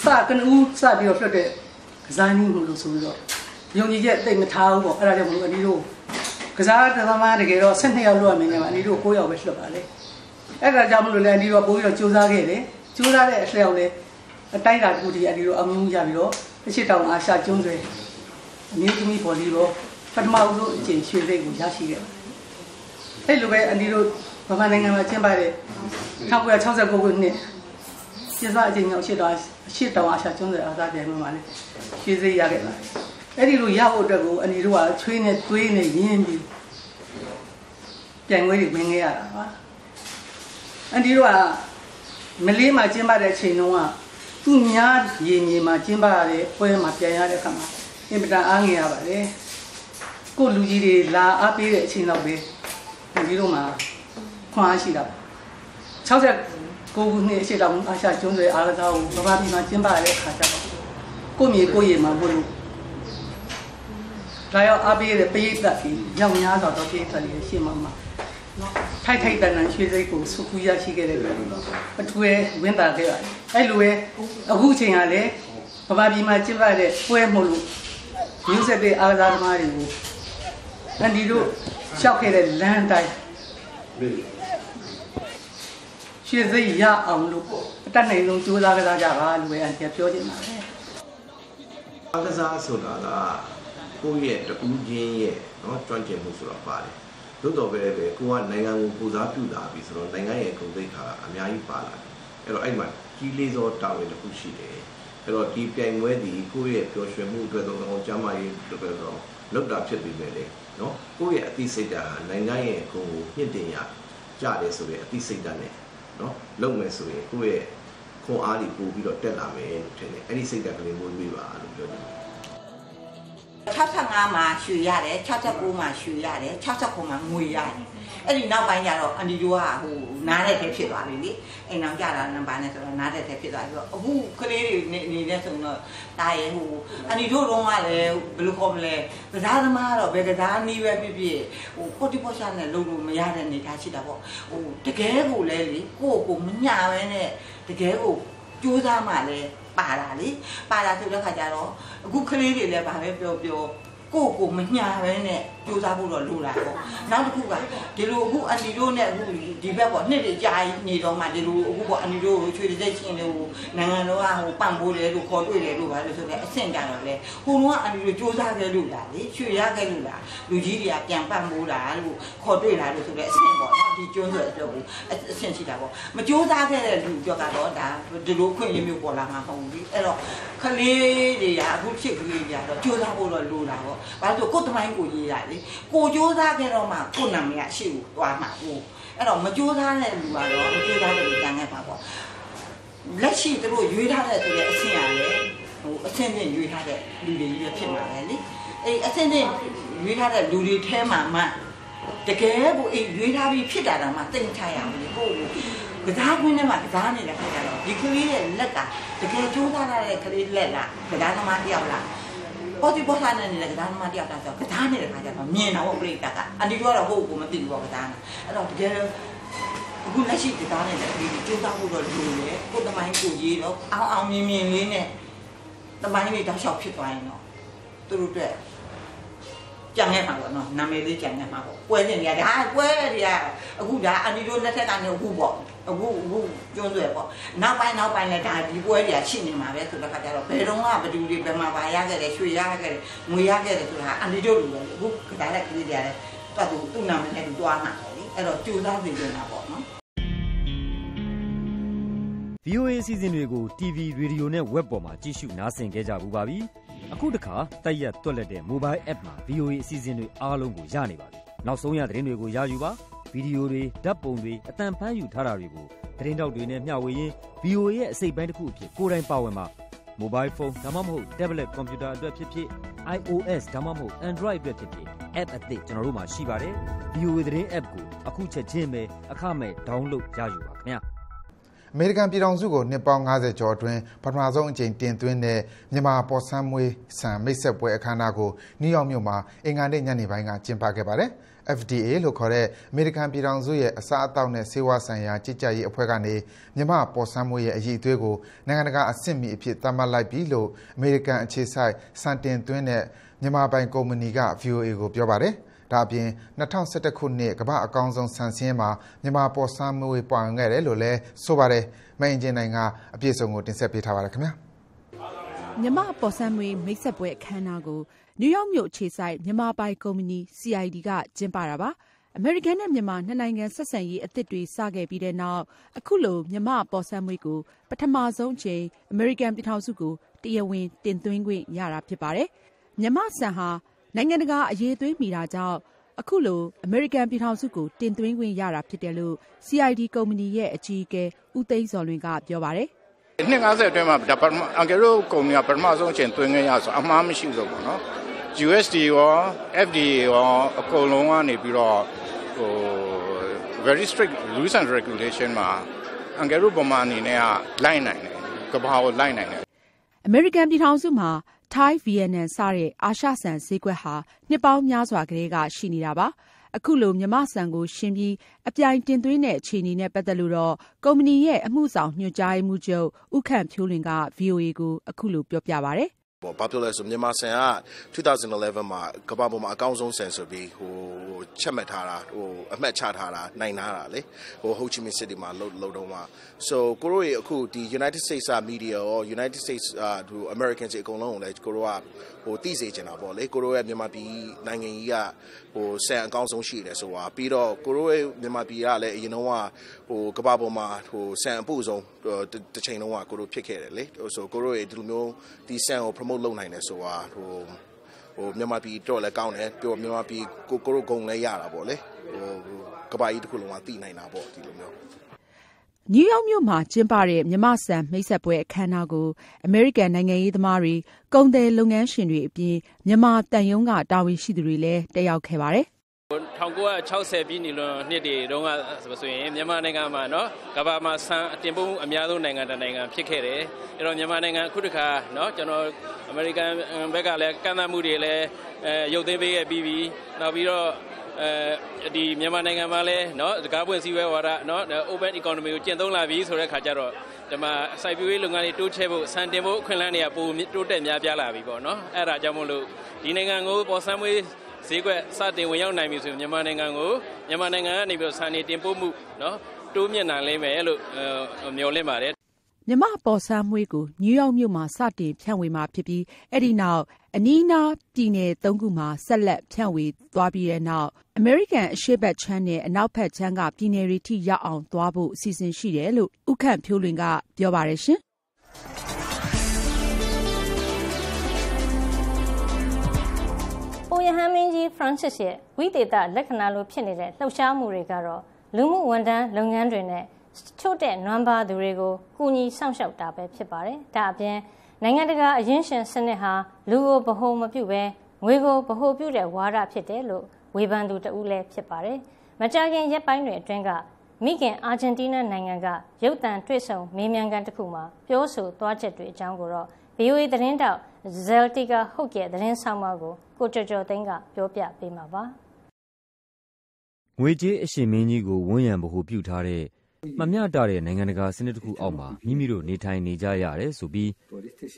စကနဦးစပြီးတော့ပြတ်တဲ့ကစားနည်းမှုလို့ဆိုပြီးတော့ယုံကြည်ချက်တိတ်မထားဘူးပေါ့အဲ့ဒါကြောင့်မလို့အန်တီတို့ကစားသမားတကယ်တော့12ယောက်လောက်ရမယ်နေမှာအန်တီတို့9ယောက်ပဲလွတ်ပါလေအဲ့ဒါကြောင့်မလို့လည်းအန်တီတို့ပို့ပြီးတော့စူးစမ်းခဲ့တယ်စူးစမ်းတဲ့အလျောက်လည်းအတိုင်းတာတူတီအန်တီတို့အမှုရပြီးတော့အရှိတောင်အာရှကျွန်းဆွယ်အမျိုးသမီးပေါ်လီတော့ပထမဦးဆုံးအချိန်ရွှေစိတ်ကိုရရှိခဲ့ အဲ့လိုပဲအန်တီတို့ဗမာနိုင်ငံမှာကျင်းပတဲ့1969ခုနှစ်ကျင်းပအချိန်ရောက်ရှိတော့အရှိတောင်အာရှကျွန်းဆွယ်အားစားပြိုင်ပွဲမှာလည်းရွှေစိတ်ရခဲ့ပါတယ်အဲ့ဒီလိုရဖို့အတွက်ကိုအန်ဒီတို့ကချွေးနဲ့သွေးနဲ့ရင်းပြီးပြိုင်ပွဲတွေဝင်ခဲ့ရတာပါအန်ဒီတို့ကမလေးမှာကျင်းပတဲ့အချိန်တုန်းကသူ့များရေမြေမှာကျင်းပရတဲ့ပွဲမှာပြန်ရတဲ့အခါမှာအင်ပတန်အားငယ်ရပါတယ်ကိုလူကြီးတွေလာအားပေးတဲ့အချိန်တော့ပဲ အန်ဒီတို့မှာခွန်အားရှိတာ60ကိုခုနှစ်အရှိတောင်အာရှကျွန်းဆွယ်အားကစားကိုဗမာပြည်မှာကျင်းပရတဲ့အခါကျတော့ကိုမြေကိုရေမှာဘုလို့ဒါရောက်အားပေးတဲ့ပရိသတ်ကြီးရောက်များစွာတော့ပရိသတ်ကြီးရှေ့မှာမှာထိုက်ထိုက်တန်တန်ရွှေစိတ်ကိုစုကူရရှိခဲ့တဲ့အတွက်အထူးပဲဝင်းတာခဲ့ပါတယ်အဲ့လိုပဲအခုအချိန်ကလည်းဗမာပြည်မှာကျင်းပတဲ့ပွဲမို့လို့မျိုးဆက်တဲ့အားကစားသမားတွေကိုအန်ဒီတို့ ရှောက်ခဲ့တဲ့လမ်းတိုင်းရွှေစိတ်ရအောင်လို့အတတ်နိုင်ဆုံးကြိုးစားကြကြပါလို့ပဲအန်တီပြောချင်ပါတယ်အားကစားဆိုတာကကိုယ့်ရဲ့တူးချင်းရဲ့เนาะကျွမ်းကျင်မှုဆိုတော့ပါတယ်သို့တော်ပဲပဲကိုကနိုင်ငံကိုပူစားပြုတာပြီဆိုတော့နိုင်ငံရဲ့ဂုဏ်သိက္ခာအများကြီးပါလာတယ်အဲ့တော့အဲ့မှာကြီးလေးသောတာဝန်တစ်ခုရှိတယ်အဲ့တော့ဒီပြိုင်ပွဲဒီကိုယ့်ရဲ့ပျော်ရွှင်မှုအတွက်တော့ကျမ်းမာရေးအတွက်တော့လောက်တာဖြစ်ပြီးပဲလေ နော်ကိုယ့်ရဲ့အသိစိတ်ဓာတ်ဟာနိုင်ငံရဲ့ဂုဏ်ကိုမြင့်တင်ရကြတယ်ဆိုတဲ့အသိစိတ်ဓာတ်နဲ့နော်လုပ်မယ်ဆိုရင်ကိုယ့်ရဲ့ခွန်အားတွေပို့ပြီးတော့တက်လာမယ်လို့ထင်တယ်အဲ့ဒီစိတ်ဓာတ်ကလေးမွေးပေးပါလို့ပြောတယ် 65မှာရွှေရတယ်69မှာရွှေရတယ်69မှာငွေရတယ်အဲ့ဒီနောက်ပိုင်းကျတော့အန်ဒီတို့ကဟိုနားတဲ့ထဲဖြစ်သွားပြီလေအိမ်အောင်ကြတာနံပါတ်နဲ့ဆိုတော့နားတဲ့ထဲဖြစ်သွားပြီတော့အခုကလေးတွေနေနေတဲ့ဆိုတော့တာရဲဟိုအန်ဒီတို့တော့ကလည်းဘယ်လိုခေါ်မလဲကစားသမားတော့ဘယ်ကစားနည်းပဲဖြစ်ဖြစ်ဟိုကိုတိပေါ်ရှာနဲ့လုံးလို့မရတဲ့အနေထားရှိတာပေါ့ဟိုတကယ်ကိုလဲလေကိုကိုမညာပဲနဲ့တကယ်ကိုကြိုးစားမှလည်း ပါတာလေပါတာဆိုတဲ့ခါကျတော့အခုကလေးတွေလည်းဗာပဲပြောပြော ကိုကိုမညာပဲနဲ့ကြိုးစားဖို့တော့လိုတာပေါ့နောက်တစ်ခုကဒီလိုအခုအန်တီတို့နဲ့အခုဒီဘက်ပေါ့နှစ်တွေကြာနေတော့မှဒီလိုအခုပေါ့အန်တီတို့ချွေတဲ့ချင်းလေးကိုနိုင်ငံတော်ကဟိုပန့်ပိုးတယ်လို့ခေါ်တွေ့တယ်လို့ဗာလို့ဆိုတဲ့အဆင့်ကြတော့လေဟိုတော့အန်တီတို့ကြိုးစားခဲ့လို့လားလေချွေရခဲ့လို့လားလူကြီးတွေကပြန်ပန့်ပိုးတာလို့ခေါ်တွေ့လာလို့ဆိုတဲ့အဆင့်ပေါ့နော်ဒီကျွန်းဆွယ်အတွက်ကိုအဆင့်ရှိတာပေါ့မကြိုးစားခဲ့တဲ့လူပြောကတော့ဒါဒီလိုခွင့်ရမျိုးပေါ်လာမှာမဟုတ်ဘူးလေအဲ့တော့ခလေးတွေကအခုဖြစ်ကလေးတွေကတော့ကြိုးစားဖို့တော့လိုတာပေါ့ဘာလို့ကိုယ်တမိုင်းကိုရေးရလေကိုကြိုးစားခဲ့တော့မှကိုနာမည်ကရှေ့ကိုသွားမှာဟိုအဲ့တော့မကြိုးစားတဲ့လူကတော့မကြိုးစားတဲ့လူတန်းခဲ့ပါပေါ့လက်ရှိသူတို့ရွေးထားတဲ့ဆိုတဲ့အဆင့်ရတယ်ဟိုအဆင့်နဲ့ရွေးထားတဲ့လူတွေကြီးပဲဖြစ်မှာပဲလေအဲ့အဆင့်နဲ့ရွေးထားတဲ့လူတွေထဲမှာမှတကယ်ကိုအေးရွေးထားပြီးဖြစ်တာတော့မှတိတ်ချရအောင်လေကိုကိုကစားခွင်းထဲမှာကစားနေတဲ့ခါကျတော့ဒီကလေးရဲ့လက်ကတကယ်ကြိုးစားရတဲ့ကလေးလက်လားကစားသမားတယောက်လား ပေါ်တီပေါ်လာနေနေတဲ့ကစားသမားတယောက်တာဆိုကစားနေတဲ့ခါကျတော့မြင်တော့ပြိတ္တကအန်တီတို့ကတော့ဟုတ်ကိုမသိဘူးပေါ့ကစားနေအဲ့တော့တကယ်အခုလက်ရှိကစားနေတဲ့ကလေးတွေကြိုးစားဖို့တော့လိုတယ်ကိုယ်တမိုင်းကိုရေးတော့အောင်အောင်မြင်မြင်လေးနဲ့တမိုင်းလေးတောက်လျှောက်ဖြစ်သွားရင်တော့သူတို့အတွက်ကြံခဲ့မှာပေါ့နော်နာမည်လေးကြံခဲ့မှာပေါ့ပွဲစဉ်တွေကဒါပွဲတွေကအခုဒါအန်ဒီတို့လက်ထက်ကနေအခုပေါ့ အခုအခုကျွန်းဆွဲပေါ့နောက်ပိုင်းနောက်ပိုင်းလည်းဒါဒီပွဲတွေကရှိနေမှာပဲဆိုတော့ခါကြတော့ဘယ်တော့မှဘယ်သူတွေဘယ်မှာပါရခဲ့တယ်ရွှေရခဲ့တယ်ငွေရခဲ့တယ်ဆိုတာအန်ဒီတို့လိုပဲအခုဒါလည်းကလေးတွေကလည်းတွတ်သူသူ့နာမည်နဲ့သူတွားမှာပေါ့လေအဲ့တော့ကြိုးစားနေကြတာပေါ့နော် VOA အစီအစဉ်တွေကို TV, Radio နဲ့ Web ပေါ်မှာကြည့်ရှုနားဆင်ကြကြပူပါပြီ။အခုတခါတက်ရက်တွက်လက်တဲ့ mobile app မှာ VOA အစီအစဉ်တွေအားလုံးကိုရနေပါပြီနောက်ဆုံးရသတင်းတွေကိုရယူပါ ဗီဒီယိုတွေဓာတ်ပုံတွေအတန်ဖမ်းယူထားတာတွေကိုသတင်းတောက်တွေနဲ့မျှဝေရင်း VOA ရဲ့အစိတ်ပိုင်းတစ်ခုအဖြစ်ကိုယ်တိုင်ပါဝင်ပါ mobile phone ဒါမှမဟုတ် tablet computer အတွက်ဖြစ်ဖြစ် iOS ဒါမှမဟုတ် Android အတွက်ဖြစ်ဖြစ် app အသစ်ကျွန်တော်တို့မှာရှိပါတယ် VOA သတင်း app ကိုအခုချက်ချင်းပဲအခမဲ့ download ရယူပါခင်ဗျာအမေရိကန်ပြည်ထောင်စုကိုနှစ်ပေါင်း90ကျော်အတွင်းပထမဆုံးအကြိမ်တင်သွင်းတဲ့မြန်မာပေါ်ဆန်းမွေးဆန်မိတ်ဆက်ပွဲအခမ်းအနားကိုနယူးယောက်မြို့မှာအင်္ဂါနေ့ညနေပိုင်းကကျင်းပခဲ့ပါတယ်။ FDA လို့ခေါ်တဲ့အမေရိကန်ပြည်ထောင်စုရဲ့အစားအသောက်နဲ့ဆေးဝါးဆိုင်ရာကြီးကြပ်ရေးအဖွဲ့ကနေမြန်မာ့ပေါ်ဆန်းမွေးရဲ့အရည်အသွေးကိုနိုင်ငံတကာအဆင့်မီအဖြစ်သတ်မှတ်လိုက်ပြီလို့အမေရိကန်အခြေစိုက်စံတင်သွင်းတဲ့မြန်မာပိုင်ကုမ္ပဏီက VOA ကိုပြောပါတယ်။ဒါ့အပြင်၂၀၁၁ခုနှစ်ကမ္ဘာ့အကောင်းဆုံးဆန်စာရင်းမှာမြန်မာပေါ်ဆန်းမွေးပါဝင်ခဲ့တယ်လို့လည်းဆိုပါတယ်။မအင်ကြင်းနိုင်ကအပြည့်အစုံကိုတင်ဆက်ပေးထားပါတယ်။မြန်မာ့ပေါ်ဆန်းမွေးမိတ်ဆက်ပွဲအခမ်းအနားကို နယူးယောက်မြို့အခြေစိုက် မြန်မာပိုင်ကုမ္ပဏီ CID က ကျင်းပတာပါ။အမေရိကန်နဲ့ မြန်မာ နှစ်နိုင်ငံဆက်ဆံရေး အသစ်တွေ စခဲ့ပြီးတဲ့နောက် အခုလို မြန်မာ့ပေါ်ဆန်းမွေးကို ပထမဆုံးအကြိမ် အမေရိကန်ပြည်ထောင်စုကို တရားဝင် တင်သွင်းခွင့်ရတာ ဖြစ်ပါတယ်။မြန်မာ့ဆန်ဟာ နိုင်ငံတကာ အရည်အသွေးမီတာကြောင့် အခုလို အမေရိကန်ပြည်ထောင်စုကို တင်သွင်းခွင့်ရတာဖြစ်တယ်လို့ CID ကုမ္ပဏီရဲ့ အကြီးအကဲ ဦးသိန်းဇော်လွင်က ပြောပါတယ်။“နှစ် ၅၀ အတွင်းမှာ အန်ကယ်တို့ကုမ္ပဏီက ပထမဆုံးအကြိမ် သွင်းခွင့်ရတာဆိုတော့ အမှားမရှိဘူးပေါ့နော်။ USD ရော FDA ရောအကုန်လုံးကနေပြီးတော့ဟို very strict rules and regulation မှာအန်ကယ်တို့ဗမာအနေနဲ့ကလိုက်နိုင်တယ်ကဘာကိုလိုက်နိုင်တယ်အမေရိကန်ပြည်ထောင်စုမှာထိုင်းဗီယက်နမ်စတဲ့အာရှဆန်ဈေးကွက်ဟာနှစ်ပေါင်းများစွာကလေးကရှိနေတာပါအခုလိုမြမဆန်ကိုရှင်းပြီးအပြိုင်တင်သွင်းတဲ့အခြေအနေနဲ့ပတ်သက်လို့တော့ကုမ္ပဏီရဲ့အမှုဆောင်ညွှန်ကြားမှုချုပ်ဥခန့်ဖြိုးလင်က VOA ကိုအခုလိုပြောပြပါဗျ။ ပေါ့ဘာဖြစ်လဲဆိုမြန်မာဆန်က2011မှာကမ္ဘာပေါ်မှာအကောင်းဆုံးဆန်ဆိုပြီးဟိုချက်မှတ်ထားတာဟိုအမှတ်ချထားတာနိုင်ထားတာလေဟို Ho Chi Minh City မှာလှုပ်လှုပ်တော့မှာ so ကိုတို့ရဲ့အခုဒီ United States media ရော United States ဟို Americans အကုန်လုံးကိုလည်းကိုတို့ကဟိုသိစေချင်တာပေါ့လေကိုတို့ရဲ့မြန်မာပြည်နိုင်ငံကြီးက ဟိုဆန်အကောင်းဆုံးရှိတယ်ဆိုတာပြီးတော့ကိုတို့ရဲ့မြန်မာပြည်ကလည်းအရင်တော့ဟိုကမ္ဘာပေါ်မှာဟိုဆန်အပို့ဆုံးတစ်ချိန်လုံးကကိုတို့ဖြစ်ခဲ့တယ်လေဆိုကိုတို့ရဲ့ဒီလိုမျိုးဒီဆန်ကို promote လုပ်နိုင်တယ်ဆိုတာဟိုဟိုမြန်မာပြည်တော့လည်းကောင်းတယ်ပြီးတော့မြန်မာပြည်ကိုကိုတို့ဂုံလည်းရတာပေါ့လေဟိုကဘာကြီးတစ်ခုလုံးကတည်နိုင်တာပေါ့ဒီလိုမျိုး နယူးယောက်မြို့မှာ ကျင်းပတဲ့ မြန်မာ့ဆန် မိတ်ဆက်ပွဲ အခမ်းအနားကို အမေရိကန် နိုင်ငံရေးသမားတွေ၊ကုန်သည်လုပ်ငန်းရှင်တွေအပြင် မြန်မာသံရုံးက တာဝန်ရှိသူတွေလည်း တက်ရောက်ခဲ့ပါတယ်။“၁၉၆၀ ပြည့်လွန်နှစ်တွေတုန်းကဆိုရင် မြန်မာနိုင်ငံမှာ ကမ္ဘာမှာ ဆန်တင်ပို့မှု အများဆုံး နိုင်ငံတနိုင်ငံ ဖြစ်ခဲ့တယ်။အဲဒီတော့ မြန်မာနိုင်ငံ အခုတခါ အမေရိကန်ဘက်ကလည်း ကန့်သတ်မှုတွေလည်း ရုပ်သိမ်းပေးခဲ့ပြီးပြီ။နောက်ပြီးတော့ အဲဒီမြန်မာနိုင်ငံမှာလည်းเนาะစကားပွင့်စည်းဝဲဝါဒเนาะ open economy ကိုကျင့်သုံးလာပြီဆိုတဲ့ခါကျတော့ဒီမှာစိုက်ပျိုးရေးလုပ်ငန်းတွေတိုးချဲ့ဖို့စံတင်ဖို့အခွင့်အလမ်းတွေကပိုတိုးတက်များပြားလာပြီပေါ့เนาะအဲ့ဒါကြောင့်မို့လို့ဒီနိုင်ငံကိုပေါ်ဆန်းမွေးဈေးကွက်စတင်ဝင်ရောက်နိုင်ပြီဆိုရင်မြန်မာနိုင်ငံကိုမြန်မာနိုင်ငံကနေပြီးတော့ဆန်နေတင်ပို့မှုเนาะတိုးမြင့်နိုင်လိမ့်မယ်လို့မျှော်လင့်ပါတယ်မြမပေါ်ဆန်းမွေးကိုနယူးယောက်မြို့မှာစတင်ဖြန့်ဝေမှာဖြစ်ပြီးအဲ့ဒီနောက် အနီးနားပြည်နယ်၃ခုမှာ ဆက်လက်ဖြန့်ဝေသွားပြီးတဲ့နောက် အမေရိကန်အရှေ့ဘက်ခြမ်းနဲ့ အနောက်ဘက်ခြမ်းက ပြည်နယ်တွေထိရောက်အောင်သွားဖို့ အစီအစဉ်ရှိတယ်လို့ဥခန့်ဖြိုးလွင်က ပြောပါတယ်ရှင်ပုယဟန်မင်းကြီး Francis ရဲ့ ဝိသေသလက္ခဏာလိုဖြစ်နေတဲ့ လှုပ်ရှားမှုတွေကတော့ လူမှုဝန်ထမ်းလုပ်ငန်းတွေနဲ့ ချို့တဲ့နွမ်းပါသူတွေကို ကူညီစောင့်ရှောက်တာပဲ ဖြစ်ပါတယ်။ဒါအပြင် နိုင်ငံတကာအရင်းရှင်စနစ်ဟာလူကိုဗဟိုမပြုဘဲငွေကိုဗဟိုပြုတဲ့ဝါဒဖြစ်တယ်လို့ဝေဖန်သူတဦးလည်းဖြစ်ပါတယ်။မကြာခင်ရက်ပိုင်းတွေအတွင်းကမိခင်အာဂျင်တီးနားနိုင်ငံကရုပ်သံတွေ့ဆုံမေးမြန်းခန်းတစ်ခုမှာပြောဆိုသွားချက်တွေအကြောင်းကိုတော့ VOA သတင်းတောက် Zeltica ဟုတ်ရဲ့သတင်းဆောင်မကိုကိုကျော်ကျော်သိန်းကပြောပြပေးမှာပါ။ငွေကြေးအရှင်မင်းကြီးကိုဝန်းရံဗဟိုပြုထားတဲ့ မမျှတတဲ့ နိုင်ငံတကာစနစ်တခုအောက်မှာ မိမိတို့နေထိုင်နေကြရတယ်ဆိုပြီး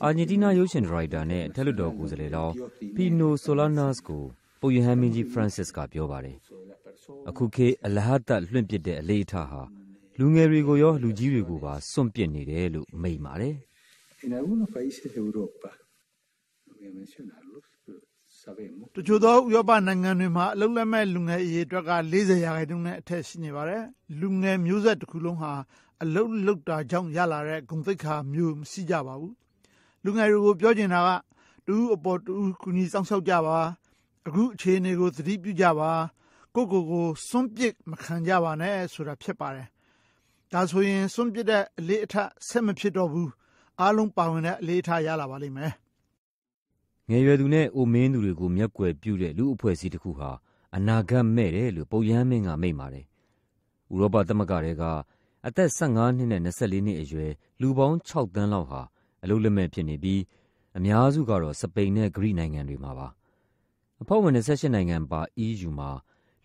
အာဂျင်တီးနား ရုပ်ရှင်ဒါရိုက်တာနဲ့ အထက်လွှတ်တော်ကိုယ်စားလှယ်လောင်း Pino Solanas ကို ပုပ်ရဟန်းမင်းကြီး Francis က ပြောပါတယ်။အခုခေတ် အလဟဿ လွှင့်ပစ်တဲ့ အလေ့အထဟာ လူငယ်တွေကိုရော လူကြီးတွေကိုပါ စွန့်ပစ်နေတယ်လို့ မိန့်ပါတယ်။ တချို့သောဥရောပနိုင်ငံတွေမှာအလုပ်လက်မဲ့လူငယ်အရေအတွက်က40ရာခိုင်နှုန်းနဲ့အထက်ရှိနေပါတယ်။လူငယ်မျိုးဆက်တစ်ခုလုံးဟာအလုပ်လုပ်တာကြောင့်ရလာတဲ့ဂုဏ်သိက္ခာမျိုးမရှိကြပါဘူး။လူငယ်တွေကိုပြောချင်တာကတူအပေါ်တူကူညီစောင့်ရှောက်ကြပါအခုအခြေအနေကိုသတိပြုကြပါကိုကိုကိုစွန့်ပစ်မခံကြပါနဲ့ဆိုတာဖြစ်ပါတယ်ဒါဆိုရင်စွန့်ပစ်တဲ့အလေးအထဆက်မဖြစ်တော့ဘူးအားလုံးပါဝင်တဲ့အလေးအထရလာပါလိမ့်မယ် ငယ်ရွယ်သူနဲ့ အိုမင်းသူတွေကို မျက်ကွယ်ပြုတဲ့ လူအဖွဲ့အစည်းတစ်ခုဟာ အနာဂတ်မဲ့တယ်လို့ ပုပ်ယမ်းမင်းက မိန့်ပါတယ်။ဥရောပသမဂ္ဂတွေကအသက်15နှစ်နဲ့24နှစ်အရွယ် လူပေါင်း6သန်းလောက်ဟာ အလုပ်လက်မဲ့ဖြစ်နေပြီး အများစုကတော့ စပိန်နဲ့ ဂရိနိုင်ငံတွေမှာပါ။အဖွဲ့ဝင်28နိုင်ငံပါ EU မှာ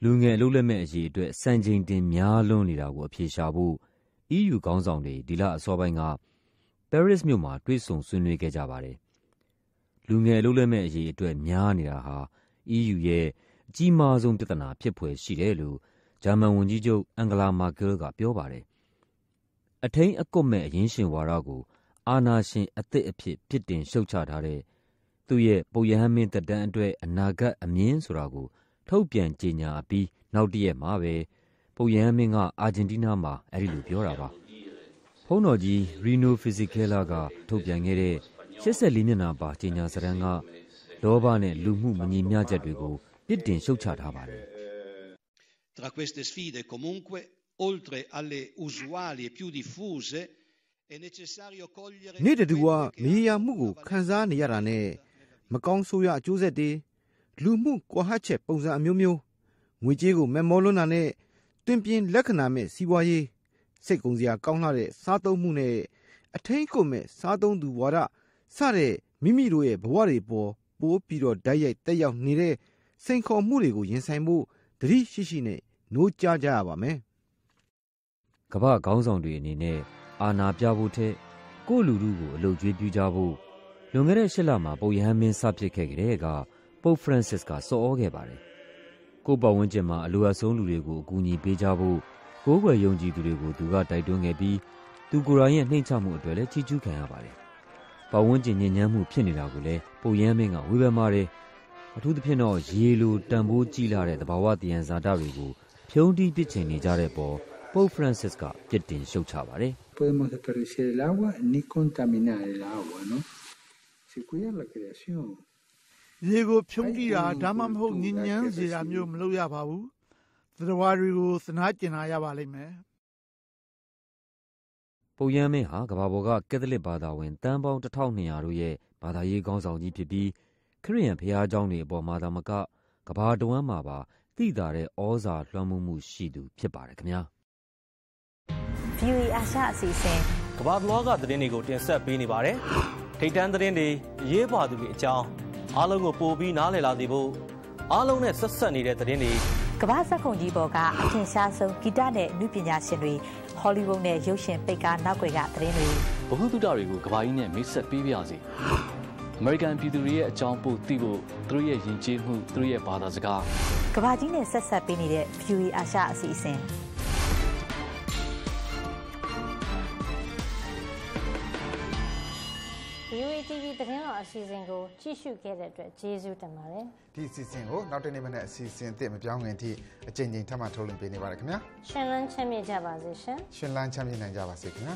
လူငယ် အလုပ်လက်မဲ့အရေးအတွက် စံချိန်တင် များလွန်းနေတာကိုအပြေရှားဖို့ EU ခေါင်းဆောင်တွေ ဒီလအစောပိုင်းက Paris မြို့မှာ တွေ့ဆုံဆွေးနွေးခဲ့ကြပါတယ်။ လူငယ်အလုပ်လက်မဲ့အရေးအတွက်များနေတာဟာ EU ရဲ့အကြီးမားဆုံးပြဿနာဖြစ်ဖွယ်ရှိတယ်လို့ ဂျာမန်ဝန်ကြီးချုပ်အန်ဂလာမာကဲလ်ကပြောပါတယ်။အထိန်းအကွပ်မဲ့ အရင်းရှင်ဝါဒကို အာဏာရှင်အသစ်အဖြစ် ပြစ်တင်ရှုတ်ချထားတဲ့ သူ့ရဲ့ ပုပ်ရဟန်းမင်းသက်တမ်းအတွက် အနာဂတ်အမြင်ဆိုတာကို ထုတ်ပြန်ကြေညာအပြီး နောက်တရက်မှာပဲ ပုပ်ရဟန်းမင်းက အာဂျင်တီးနားမှာ အဲဒီလိုပြောတာပါ။ဘုန်းတော်ကြီး Rino Fisichella က ထုတ်ပြန်ခဲ့တဲ့ 84မျက်နှာပါကြေညာစာတမ်းကလောဘနဲ့လူမှုမညီမျှချက်တွေကိုပြစ်တင်ရှုတ်ချထားပါတယ် Tra queste sfide comunque, oltre alle usuali e più diffuse, è necessario cogliere နေ့တတူကမရေရာမှုကိုခံစားနေရတာနဲ့မကောင်းဆိုးရအကျိုးဆက်တွေလူမှုကွာဟချက်ပုံစံအမျိုးမျိုးငွေကြေးကိုမက်မောလွန်းတာနဲ့တွင်ပြင်းလက္ခဏာမဲ့စီးပွားရေးစိတ်ကုံစရာကောင်းလှတဲ့စားသုံးမှုနဲ့အထင်းကုန်မဲ့စားသုံးသူဝါဒ စတဲ့မိမိတို့ရဲ့ဘဝတွေပေါ်ပိုးပြီးတော့ဓာတ်ရိုက်တက်ရောက်နေတဲ့စိန်ခေါ်မှုတွေကိုရင်ဆိုင်ဖို့တတိရှိရှိနဲ့နှိုးကြားကြရပါမယ်ကမ္ဘာခေါင်းဆောင်တွေအနေနဲ့အာဏာပြဖို့ထက်ကိုယ့်လူထုကိုအလုပ်ကျွေးပြုကြဖို့လွန်ခဲ့တဲ့၈လမှာပုပ်ရဟန်းမင်းစဖြစ်ခဲ့တဲ့ကပုပ်ဖရန့်စစ်ကစော်ဩခဲ့ပါတယ်။ကိုယ့်ပတ်ဝန်းကျင်မှာအလိုအဆုံးလူတွေကိုအကူအညီပေးကြဖို့ကိုးကွယ်ယုံကြည်သူတွေကိုသူကတိုက်တွန်းခဲ့ပြီးသူကိုယ်တိုင်ရဲ့နှိမ့်ချမှုအတွက်လည်းချီးကျူးခံရပါတယ်။ ပတ်ဝန်းကျင်ညဉ့်ညမ်းမှုဖြစ်နေတာကိုလည်းပုပ်ရဟန်းမင်းကဝေဖန်ပါတယ်။အထူးသဖြင့်တော့ရေလိုတန်ဖိုးကြီးလာတဲ့သဘာဝသယံဇာတတွေကိုဖြုံးတီးပစ်ချင်နေကြတဲ့ပေါ်ပုပ်ဖရန့်စစ်ကပြစ်တင်ရှုတ်ချပါတယ်။ podemos desperdiciar el agua ni contaminar el agua, ¿no? Se cuida la creación. ရေကိုဖြုံးကြည့်တာဒါမှမဟုတ်ညဉ့်ညမ်းစေတာမျိုးမလုပ်ရပါဘူးသတ္တဝါတွေကိုသနာကျင်လာရပါလိမ့်မယ် ပုပ်ရဟန်းမင်းဟာ ကမ္ဘာပေါ်က ကက်သလစ်ဘာသာဝင် သန်းပေါင်း1200တို့ရဲ့ ဘာသာရေးခေါင်းဆောင်ကြီးဖြစ်ပြီး ခရစ်ယာန်ဘုရားကျောင်းတွေအပေါ်မှာသာမက ကမ္ဘာတဝန်းမှာပါ သိသာတဲ့ဩဇာလွှမ်းမိုးမှုရှိသူ ဖြစ်ပါတယ်ခင်ဗျာ VOA အာရှအစီအစဉ် ကမ္ဘာ့ဘလော့ကသတင်းတွေကို တင်ဆက်ပေးနေပါတယ် ထိတ်တန်းသတင်းတွေ အရေးပါသူတွေအကြောင်း အားလုံးကို ပို့ပြီးနားလည်လာစေဖို့ အားလုံးနဲ့ဆက်ဆက်နေတဲ့သတင်းတွေ ကမ္ဘာစက်ခုံကြီးပေါ်က အထင်ရှားဆုံး ဂီတနဲ့အမှုပညာရှင်တွေ ဟောလိဝုဒ်နဲ့ရုပ်ရှင်ပိတ်ကားနောက်ွယ်ကသတင်းတွေဘ ഹു တုတတွေကိုကဘာကြီးနဲ့မိတ်ဆက်ပေးပါရစေ။ American ပြည်သူတွေရဲ့အကြောင်းပို့သိဖို့သူတို့ရဲ့ယဉ်ကျေးမှုသူတို့ရဲ့ဘာသာစကားကမ္ဘာကြီးနဲ့ဆက်ဆက်ပေးနေတဲ့ VOA အာရှအစီအစဉ် VOA TV သတင်းတော်အစီအစဉ်ကိုကြည့်ရှုခဲ့တဲ့အတွက်ကျေးဇူးတင်ပါတယ်ဒီအစီအစဉ်ကိုနောက်တနေ့မနေ့အစီအစဉ်အသစ်မပြောင်းခင်ထိအကြိမ်ကြိမ်ထပ်မထုတ်လွှင့်ပေးနေပါတယ်ခင်ဗျာရှင်လန်းချမ်းမြေ့ကြပါစေရှင်ရှင်လန်းချမ်းမြေ့နိုင်ကြပါစေခင်ဗျာ